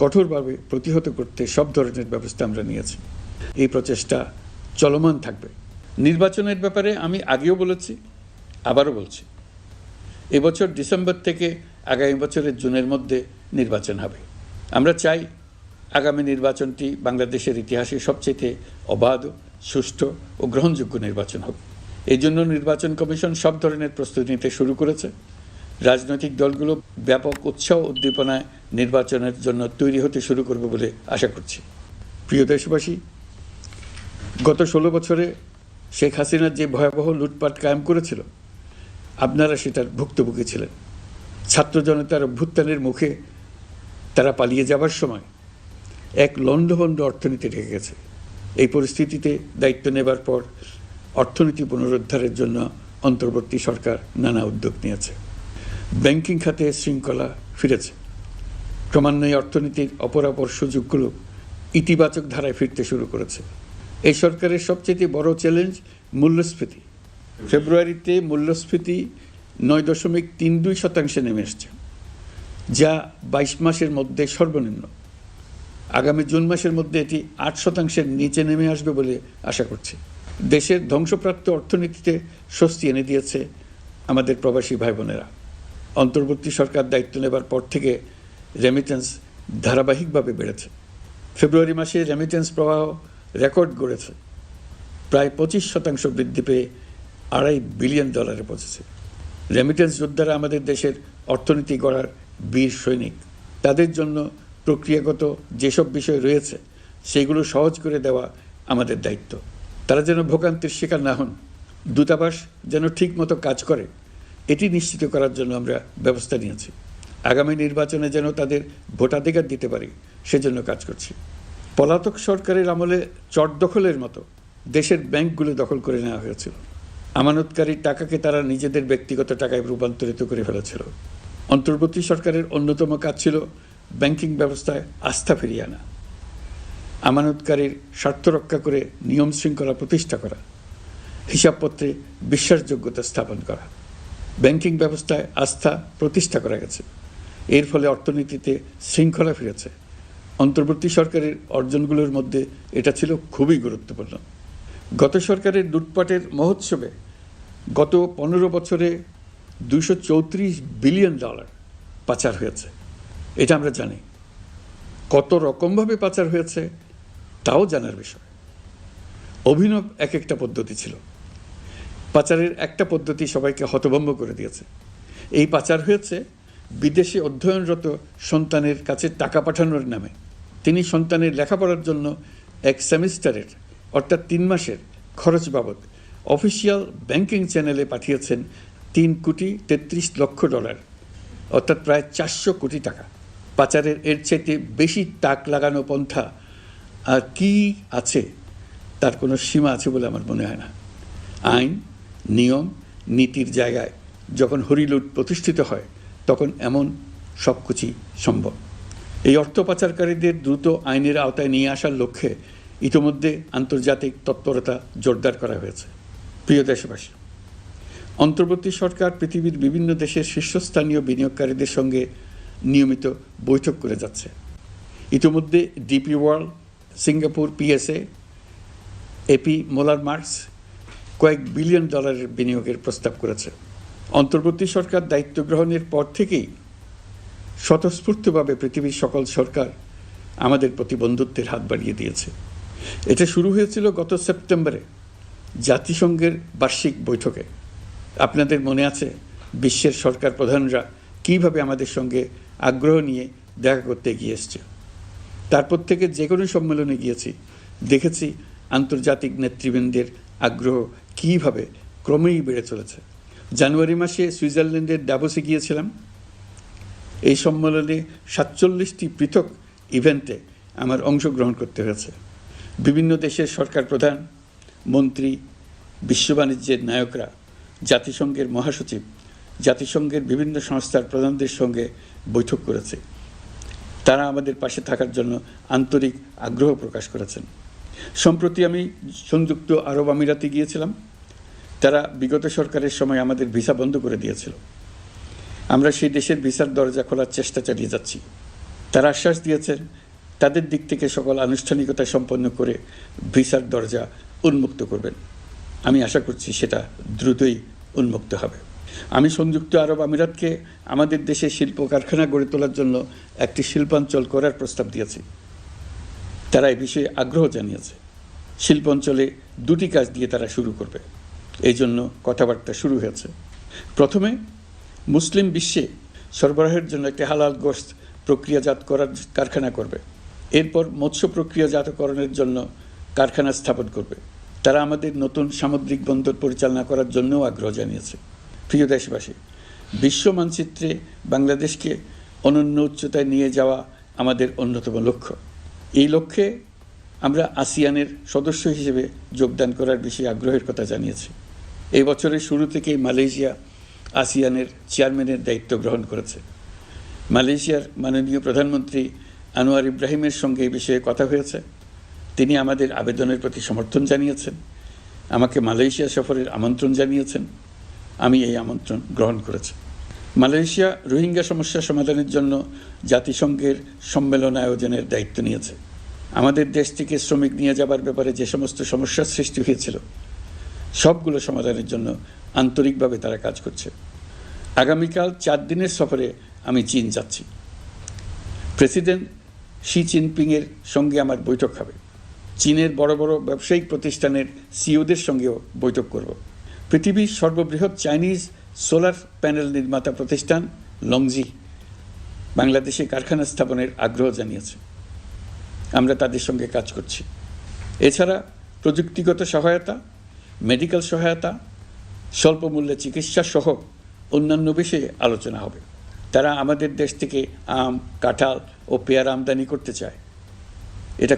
কঠোরভাবে প্রতিহত করতে সব ধরনের ব্যবস্থা আমরা নিয়েছি। এই প্রচেষ্টা চলমান থাকবে। নির্বাচনের ব্যাপারে আমি আগেও বলেছি, আবারও বলছি। এবছর ডিসেম্বর থেকে আগামী বছরের জুনের মধ্যে নির্বাচন হবে। আমরা চাই আগামী নির্বাচনটি বাংলাদেশের ইতিহাসে সবচেয়ে অবাধ, সুষ্ঠু ও গ্রহণযোগ্য নির্বাচন হবে এই জন্য নির্বাচন কমিশন সব ধরনের প্রস্তুতি নিতে শুরু করেছে। রাজনৈতিক দলগুলো ব্যাপক উৎসাহ উদ্দীপনায় নির্বাচনের জন্য তৈরি হতে শুরু করবে বলে আশা করছি। প্রিয় দেশবাসী, গত ষোলো বছরে শেখ হাসিনার যে ভয়াবহ লুটপাট কায়েম করেছিল, আপনারা সেটার ভুক্তভোগী ছিলেন। ছাত্র জনতার অভ্যুত্থানের মুখে তারা পালিয়ে যাবার সময় এক লণ্ডভণ্ড অর্থনীতি রেখে গেছে। এই পরিস্থিতিতে দায়িত্ব নেবার পর অর্থনীতি পুনরুদ্ধারের জন্য অন্তর্বর্তী সরকার নানা উদ্যোগ নিয়েছে। ব্যাংকিং খাতে শৃঙ্খলা ফিরেছে। ক্রমান্বয়ে অর্থনীতির অপরাপর সুযোগগুলো ইতিবাচক ধারায় ফিরতে শুরু করেছে। এই সরকারের সবচেয়ে বড় চ্যালেঞ্জ মূল্যস্ফীতি। ফেব্রুয়ারিতে মূল্যস্ফীতি নয় দশমিক তিন দুই শতাংশে নেমে এসছে, যা বাইশ মাসের মধ্যে সর্বনিম্ন। আগামী জুন মাসের মধ্যে এটি আট শতাংশের নিচে নেমে আসবে বলে আশা করছি। দেশের ধ্বংসপ্রাপ্ত অর্থনীতিতে স্বস্তি এনে দিয়েছে আমাদের প্রবাসী ভাই বোনেরা অন্তর্বর্তী সরকার দায়িত্ব নেবার পর থেকে রেমিটেন্স ধারাবাহিকভাবে বেড়েছে। ফেব্রুয়ারি মাসে রেমিটেন্স প্রবাহ রেকর্ড গড়েছে। প্রায় পঁচিশ শতাংশ বৃদ্ধি পেয়ে আড়াই বিলিয়ন ডলারে পৌঁছেছে। রেমিটেন্স যোদ্ধারা আমাদের দেশের অর্থনীতি গড়ার বীর সৈনিক। তাদের জন্য প্রক্রিয়াগত যেসব বিষয় রয়েছে, সেগুলো সহজ করে দেওয়া আমাদের দায়িত্ব। তারা যেন ভোগান্তির শিকার না হন। দূতাবাস যেন ঠিকমতো কাজ করে। এটি নিশ্চিত করার জন্য আমরা ব্যবস্থা নিয়েছি। আগামী নির্বাচনে যেন তাদের ভোটাধিকার দিতে পারি, সেজন্য কাজ করছি। পলাতক সরকারের আমলে চট দখলের মতো দেশের ব্যাংকগুলো দখল করে নেওয়া হয়েছিল। আমানতকারীর টাকাকে তারা নিজেদের ব্যক্তিগত টাকায় রূপান্তরিত করে ফেলেছিল। অন্তর্বর্তী সরকারের অন্যতম কাজ ছিল ব্যাংকিং ব্যবস্থায় আস্থা ফিরিয়ে আনা। আমানতকারীর স্বার্থ রক্ষা করে নিয়ম শৃঙ্খলা প্রতিষ্ঠা করা। হিসাবপত্রে বিশ্বাসযোগ্যতা স্থাপন করা। ব্যাংকিং ব্যবস্থায় আস্থা প্রতিষ্ঠা করা গেছে। এর ফলে অর্থনীতিতে শৃঙ্খলা ফিরেছে। অন্তর্বর্তী সরকারের অর্জনগুলোর মধ্যে এটা ছিল খুবই গুরুত্বপূর্ণ। গত সরকারের লুটপাটের মহোৎসবে গত পনেরো বছরে দুশো চৌত্রিশ বিলিয়ন ডলার পাচার হয়েছে। এটা আমরা জানি। কত রকমভাবে পাচার হয়েছে, তাও জানার বিষয়। অভিনব এক একটা পদ্ধতি ছিল। পাচারের একটা পদ্ধতি সবাইকে হতভম্ব করে দিয়েছে। এই পাচার হয়েছে বিদেশে অধ্যয়নরত সন্তানের কাছে টাকা পাঠানোর নামে। তিনি সন্তানের লেখাপড়ার জন্য এক সেমিস্টারের, অর্থাৎ তিন মাসের, খরচ বাবদ অফিসিয়াল ব্যাংকিং চ্যানেলে পাঠিয়েছেন তিন কোটি তেত্রিশ লক্ষ ডলার, অর্থাৎ প্রায় চারশো কোটি টাকা। পাচারের এর চাইতে বেশি তাক লাগানো পন্থা আর কি আছে, তার কোনো সীমা আছে বলে আমার মনে হয় না। আইন নিয়ম, নীতির জায়গায় যখন হরিলুট প্রতিষ্ঠিত হয়, তখন এমন সব কিছুই সম্ভব। এই অর্থ পাচারকারীদের দ্রুত আইনের আওতায় নিয়ে আসার লক্ষ্যে ইতিমধ্যে আন্তর্জাতিক তৎপরতা জোরদার করা হয়েছে। প্রিয় দেশবাসী, অন্তর্বর্তী সরকার পৃথিবীর বিভিন্ন দেশের শীর্ষস্থানীয় বিনিয়োগকারীদের সঙ্গে নিয়মিত বৈঠক করে যাচ্ছে। ইতিমধ্যে DP World, Singapore, PSA AP Moller Maersk কয়েক বিলিয়ন ডলারের বিনিয়োগের প্রস্তাব করেছে। অন্তর্বর্তী সরকার দায়িত্ব গ্রহণের পর থেকেই স্বতঃস্ফূর্তভাবে পৃথিবীর সকল সরকার আমাদের প্রতি বন্ধুত্বের হাত বাড়িয়ে দিয়েছে। এটা শুরু হয়েছিল গত সেপ্টেম্বরে জাতিসংঘের বার্ষিক বৈঠকে। আপনাদের মনে আছে বিশ্বের সরকার প্রধানরা কীভাবে আমাদের সঙ্গে আগ্রহ নিয়ে দেখা করতে এগিয়ে এসছে? তারপর থেকে যে কোনো সম্মেলনে গিয়েছি, দেখেছি আন্তর্জাতিক নেতৃবৃন্দের আগ্রহ কীভাবে ক্রমেই বেড়ে চলেছে? জানুয়ারি মাসে সুইজারল্যান্ডের ডাবোসে গিয়েছিলাম। এই সম্মেলনে সাতচল্লিশটি পৃথক ইভেন্টে আমার অংশগ্রহণ করতে হয়েছে। বিভিন্ন দেশের সরকার প্রধান, মন্ত্রী, বিশ্ব বাণিজ্যের নায়করা, জাতিসংঘের মহাসচিব, জাতিসংঘের বিভিন্ন সংস্থার প্রধানদের সঙ্গে বৈঠক করেছে। তারা আমাদের পাশে থাকার জন্য আন্তরিক আগ্রহ প্রকাশ করেছেন। সম্প্রতি আমি সংযুক্ত আরব আমিরাতে গিয়েছিলাম। তারা বিগত সরকারের সময় আমাদের ভিসা বন্ধ করে দিয়েছিল। আমরা সেই দেশের ভিসার দরজা খোলার চেষ্টা চালিয়ে যাচ্ছি। তারা আশ্বাস দিয়েছেন তাদের দিক থেকে সকল আনুষ্ঠানিকতা সম্পন্ন করে ভিসার দরজা উন্মুক্ত করবেন। আমি আশা করছি সেটা দ্রুতই উন্মুক্ত হবে। আমি সংযুক্ত আরব আমিরাতকে আমাদের দেশে শিল্প কারখানা গড়ে তোলার জন্য একটি শিল্পাঞ্চল করার প্রস্তাব দিয়েছি। তারা এই বিষয়ে আগ্রহ জানিয়েছে। শিল্প অঞ্চলে দুটি কাজ দিয়ে তারা শুরু করবে। এই জন্য কথাবার্তা শুরু হয়েছে। প্রথমে, মুসলিম বিশ্বে সরবরাহের জন্য একটি হালাল গোশত প্রক্রিয়াজাত করার কারখানা করবে। এরপর মৎস্য প্রক্রিয়াজাতকরণের জন্য কারখানা স্থাপন করবে। তারা আমাদের নতুন সামুদ্রিক বন্দর পরিচালনা করার জন্যও আগ্রহ জানিয়েছে। প্রিয় দেশবাসী, বিশ্ব মানচিত্রে বাংলাদেশকে অনন্য উচ্চতায় নিয়ে যাওয়া আমাদের অন্যতম লক্ষ্য। এই লক্ষ্যে আমরা আসিয়ানের সদস্য হিসেবে যোগদান করার বিষয়ে আগ্রহের কথা জানিয়েছি। এই বছরের শুরু থেকেই মালয়েশিয়া আসিয়ানের চেয়ারম্যানের দায়িত্ব গ্রহণ করেছে। মালয়েশিয়ার মাননীয় প্রধানমন্ত্রী আনোয়ার ইব্রাহিমের সঙ্গে এই বিষয়ে কথা হয়েছে। তিনি আমাদের আবেদনের প্রতি সমর্থন জানিয়েছেন। আমাকে মালয়েশিয়া সফরের আমন্ত্রণ জানিয়েছেন। আমি এই আমন্ত্রণ গ্রহণ করেছি। মালয়েশিয়া রোহিঙ্গা সমস্যা সমাধানের জন্য জাতিসংঘের সম্মেলন আয়োজনের দায়িত্ব নিয়েছে। আমাদের দেশ থেকে শ্রমিক নিয়ে যাবার ব্যাপারে যে সমস্ত সমস্যার সৃষ্টি হয়েছিল, সবগুলো সমাধানের জন্য আন্তরিকভাবে তারা কাজ করছে। আগামীকাল চার দিনের সফরে আমি চীন যাচ্ছি। প্রেসিডেন্ট শি জিনপিংয়ের সঙ্গে আমার বৈঠক হবে। চীনের বড় বড় ব্যবসায়িক প্রতিষ্ঠানের সিওদের সঙ্গেও বৈঠক করব। পৃথিবীর সর্ববৃহৎ চাইনিজ সোলার প্যানেল নির্মাতা প্রতিষ্ঠান লংজি বাংলাদেশে কারখানা স্থাপনের আগ্রহ জানিয়েছে। আমরা তাদের সঙ্গে কাজ করছি। এছাড়া প্রযুক্তিগত সহায়তা, মেডিকেল সহায়তা, স্বল্প মূল্যে চিকিৎসা সহ অন্যান্য বিষয়ে আলোচনা হবে। তারা আমাদের দেশ থেকে আম, কাঁঠাল ও পেয়ারা আমদানি করতে চায়। এটা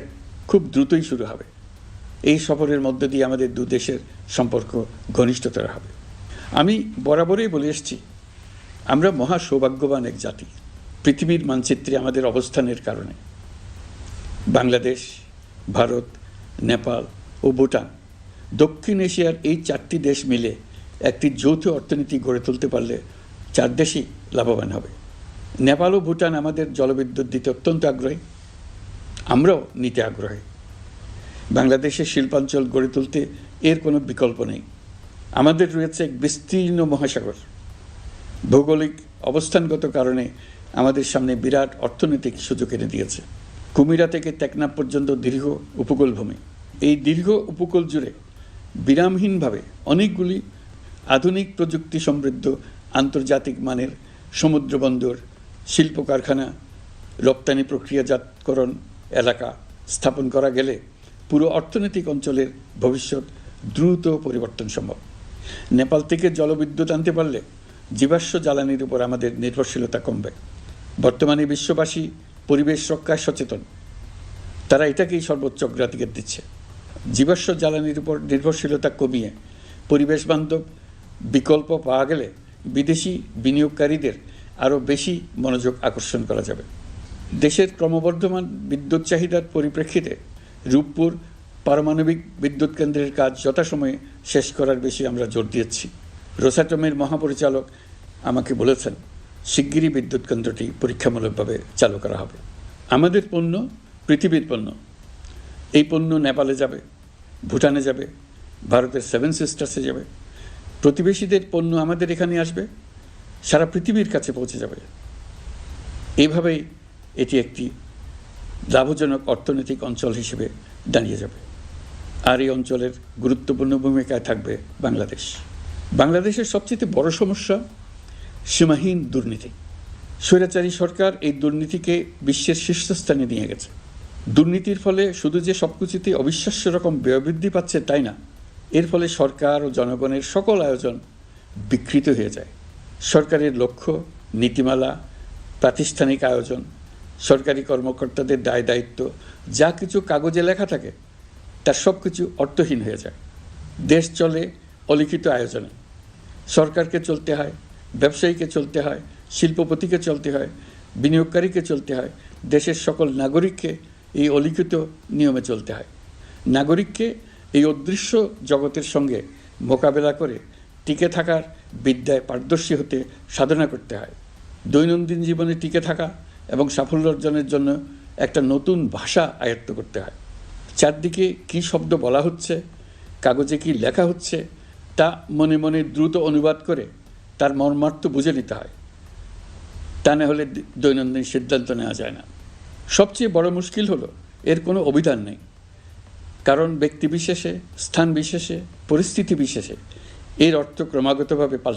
খুব দ্রুতই শুরু হবে। এই সফরের মধ্য দিয়ে আমাদের দু দেশের সম্পর্ক ঘনিষ্ঠতর হবে। আমি বরাবরই বলে এসেছি, আমরা মহা সৌভাগ্যবান এক জাতি। পৃথিবীর মানচিত্রে আমাদের অবস্থানের কারণে। বাংলাদেশ, ভারত, নেপাল ও ভুটান দক্ষিণ এশিয়ার এই চারটি দেশ মিলে একটি যৌথ অর্থনীতি গড়ে তুলতে পারলে চার দেশই লাভবান হবে। নেপাল ও ভুটান আমাদের জলবিদ্যুৎ দিতে অত্যন্ত আগ্রহী। আমরাও নিতে আগ্রহী। বাংলাদেশের শিল্পাঞ্চল গড়ে তুলতে এর কোনো বিকল্প নেই। আমাদের রয়েছে এক বিস্তীর্ণ মহাসাগর। ভৌগোলিক অবস্থানগত কারণে আমাদের সামনে বিরাট অর্থনৈতিক সুযোগ এনে দিয়েছে। কুমিরা থেকে টেকনাফ পর্যন্ত দীর্ঘ উপকূল ভূমি এই দীর্ঘ উপকূল জুড়ে বিরামহীনভাবে অনেকগুলি আধুনিক প্রযুক্তি সমৃদ্ধ আন্তর্জাতিক মানের সমুদ্র বন্দর, শিল্প কারখানা, রপ্তানি প্রক্রিয়াজাতকরণ এলাকা স্থাপন করা গেলে পুরো অর্থনৈতিক অঞ্চলের ভবিষ্যৎ দ্রুত পরিবর্তন সম্ভব। নেপাল থেকে জলবিদ্যুৎ আনতে পারলে জীবাশ্ম জ্বালানির উপর আমাদের নির্ভরশীলতা কমবে। বর্তমানে বিশ্ববাসী পরিবেশ রক্ষায় সচেতন। তারা এটাকেই সর্বোচ্চ অগ্রাধিকার দিচ্ছে। জীবাশ্ম জ্বালানির উপর নির্ভরশীলতা কমিয়ে পরিবেশ বান্ধব বিকল্প পাওয়া গেলে বিদেশি বিনিয়োগকারীদের আরও বেশি মনোযোগ আকর্ষণ করা যাবে। দেশের ক্রমবর্ধমান বিদ্যুৎ চাহিদার পরিপ্রেক্ষিতে রূপপুর পারমাণবিক বিদ্যুৎ কেন্দ্রের কাজ যথাসময়ে শেষ করার বেশি আমরা জোর দিয়েছি। রোসাটমের মহাপরিচালক আমাকে বলেছেন, শিগগিরই বিদ্যুৎ কেন্দ্রটি পরীক্ষামূলকভাবে চালু করা হবে। আমাদের পণ্য পৃথিবীর পণ্য। এই পণ্য নেপালে যাবে, ভুটানে যাবে, ভারতের সেভেন সিস্টার্সে যাবে। প্রতিবেশীদের পণ্য আমাদের এখানে আসবে, সারা পৃথিবীর কাছে পৌঁছে যাবে। এইভাবেই এটি একটি লাভজনক অর্থনৈতিক অঞ্চল হিসেবে দাঁড়িয়ে যাবে। আর এই অঞ্চলের গুরুত্বপূর্ণ ভূমিকায় থাকবে বাংলাদেশ। বাংলাদেশের সবচেয়ে বড় সমস্যা সীমাহীন দুর্নীতি। স্বৈরাচারী সরকার এই দুর্নীতিকে বিশ্বের শীর্ষস্থানে নিয়ে গেছে। দুর্নীতির ফলে শুধু যে সব কিছুতে অবিশ্বাস্য রকম ব্যয়বৃদ্ধি পাচ্ছে তাই না, এর ফলে সরকার ও জনগণের সকল আয়োজন বিকৃত হয়ে যায়। সরকারের লক্ষ্য, নীতিমালা, প্রাতিষ্ঠানিক আয়োজন, সরকারি কর্মকর্তাদের দায় দায়িত্ব যা কিছু কাগজে লেখা থাকে তার সব কিছু অর্থহীন হয়ে যায়। দেশ চলে অলিখিত আয়োজনে। সরকারকে চলতে হয়, ব্যবসায়ীকে চলতে হয়, শিল্পপতিকে চলতে হয়, বিনিয়োগকারীকে চলতে হয়, দেশের সকল নাগরিককে এই অলিখিত নিয়মে চলতে হয়। নাগরিককে এই অদৃশ্য জগতের সঙ্গে মোকাবেলা করে টিকে থাকার বিদ্যায় পারদর্শী হতে সাধনা করতে হয়। দৈনন্দিন জীবনে টিকে থাকা এবং সাফল্য অর্জনের জন্য একটা নতুন ভাষা আয়ত্ত করতে হয়। চারদিকে কী শব্দ বলা হচ্ছে, কাগজে কি লেখা হচ্ছে, তা মনে মনে দ্রুত অনুবাদ করে তার মর্মার্থ বুঝে নিতে হয়। তা না হলে দৈনন্দিন সিদ্ধান্ত নেওয়া যায় না। সবচেয়ে বড় মুশকিল হলো, এর কোনো অভিধান নেই। কারণ ব্যক্তি বিশেষে, স্থান বিশেষে, পরিস্থিতি বিশেষে, এর অর্থ ক্রমাগতভাবে পাল্টে